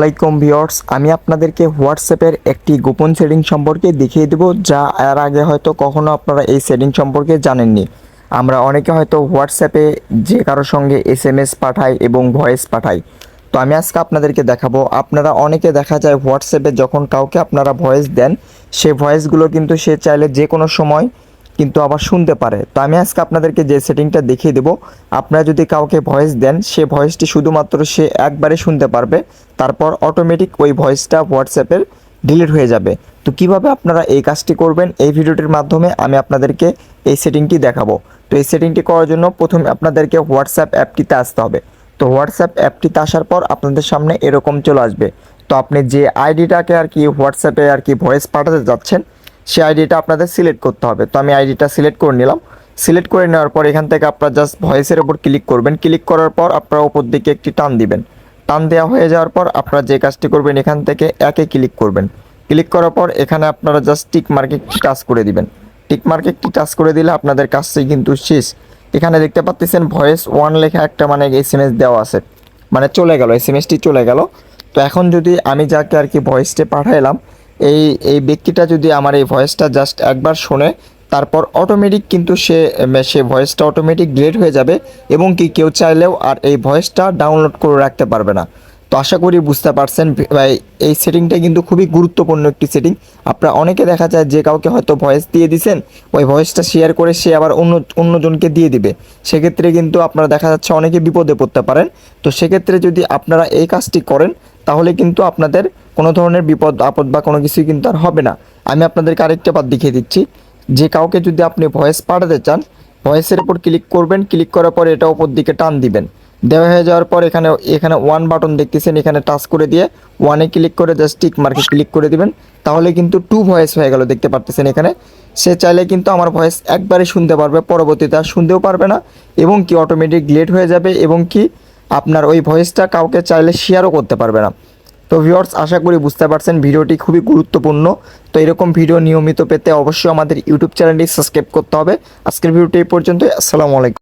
আসসালামাইকুম ভিওর্স আমি আপনাদেরকে হোয়াটসঅ্যাপের একটি গোপন সেটিং সম্পর্কে দেখিয়ে দেব, যা এর আগে হয়তো কখনো আপনারা এই সেটিং সম্পর্কে জানেননি। আমরা অনেকে হয়তো হোয়াটসঅ্যাপে যে কারোর সঙ্গে এস এম এস পাঠাই এবং ভয়েস পাঠাই। তো আমি আজকে আপনাদেরকে দেখাবো, আপনারা অনেকে দেখা যায় হোয়াটসঅ্যাপে যখন কাউকে আপনারা ভয়েস দেন, সে ভয়েসগুলো কিন্তু সে চাইলে যে কোনো সময় কিন্তু আবার শুনতে পারে। তো আমি আজকে আপনাদেরকে যে সেটিংটা দেখিয়ে দেবো, আপনারা যদি কাউকে ভয়েস দেন, সে ভয়েসটি শুধুমাত্র সে একবারে শুনতে পারবে, তারপর অটোমেটিক ওই ভয়েসটা হোয়াটসঅ্যাপের ডিলিট হয়ে যাবে। তো কীভাবে আপনারা এই কাজটি করবেন, এই ভিডিওটির মাধ্যমে আমি আপনাদেরকে এই সেটিংটি দেখাবো। তো এই সেটিংটি করার জন্য প্রথমে আপনাদেরকে হোয়াটসঅ্যাপ অ্যাপটিতে আসতে হবে। তো হোয়াটসঅ্যাপ অ্যাপটিতে আসার পর আপনাদের সামনে এরকম চলে আসবে। তো আপনি যে আইডিটাকে আর কি হোয়াটসঅ্যাপে আর কি ভয়েস পাঠাতে যাচ্ছেন সেই আইডিটা আপনাদের সিলেক্ট করতে হবে। তো আমি আইডিটা সিলেক্ট করে নিলাম। সিলেক্ট করে নেওয়ার পর এখান থেকে আপনারা জাস্ট ভয়েসের উপর ক্লিক করবেন। ক্লিক করার পর আপনারা উপর দিকে একটি টান দিবেন। টান দেওয়া হয়ে যাওয়ার পর আপনারা যে কাজটি করবেন, এখান থেকে একে ক্লিক করবেন। ক্লিক করার পর এখানে আপনারা জাস্ট টিক মার্কে একটি টাচ করে দিবেন। টিক মার্কে একটি টাচ করে দিলে আপনাদের কাজটি কিন্তু শেষ। এখানে দেখতে পাচ্ছেন ভয়েস ওয়ান লেখা একটা মানে এস এম এস দেওয়া আছে। মানে চলে গেল এস এম এসটি চলে গেল। তো এখন যদি আমি যাকে আর কি ভয়েসটি পাঠাইলাম এই এই ব্যক্তিটা যদি আমার এই ভয়েসটা জাস্ট একবার শোনে তারপর অটোমেটিক কিন্তু সে সে ভয়েসটা অটোমেটিক ডিলিট হয়ে যাবে এবং কি কেউ চাইলেও আর এই ভয়েসটা ডাউনলোড করে রাখতে পারবে না। তো আশা করি বুঝতে পারছেন ভাই, এই সেটিংটা কিন্তু খুবই গুরুত্বপূর্ণ একটি সেটিং আপনারা অনেকে দেখা যায় যে কাউকে হয়তো ভয়েস দিয়ে দিছেন ওই ভয়েসটা শেয়ার করে সে আবার অন্য অন্যজনকে দিয়ে দিবে। সেক্ষেত্রে কিন্তু আপনারা দেখা যাচ্ছে অনেকে বিপদে পড়তে পারেন। তো সেক্ষেত্রে যদি আপনারা এই কাজটি করেন তাহলে কিন্তু আপনাদের কোনো ধরনের বিপদ, আপদ বা কোনো কিছুই কিন্তু আর হবে না। আমি আপনাদেরকে আরেকটা পাত দেখিয়ে দিচ্ছি। যে কাউকে যদি আপনি ভয়েস পাঠাতে চান, ভয়েসের উপর ক্লিক করবেন, ক্লিক করার পর এটা ওপর দিকে টান দিবেন। দেওয়া হয়ে যাওয়ার পর এখানে এখানে ওয়ান বাটন দেখতেছেন, এখানে টাচ করে দিয়ে ওয়ানে ক্লিক করে জাস্ট টিক মার্কে ক্লিক করে দিবেন। তাহলে কিন্তু টু ভয়েস হয়ে গেল, দেখতে পারতেছেন এখানে। সে চাইলে কিন্তু আমার ভয়েস একবারে শুনতে পারবে, পরবর্তীতে আর শুনতেও পারবে না, এবং কি অটোমেটিক লেট হয়ে যাবে, এবং কি আপনার ওই ভয়েসটা কাউকে চাইলে শেয়ারও করতে পারবে না। তো ভিউয়ার্স আশা করি বুঝতে পারছেন ভিডিওটি খুবই গুরুত্বপূর্ণ। তো এরকম ভিডিও নিয়মিত পেতে অবশ্যই আমাদের ইউটিউব চ্যানেলটি সাবস্ক্রাইব করতে হবে। আজকের ভিডিওটি এই পর্যন্ত আসসালামু আলাইকুম।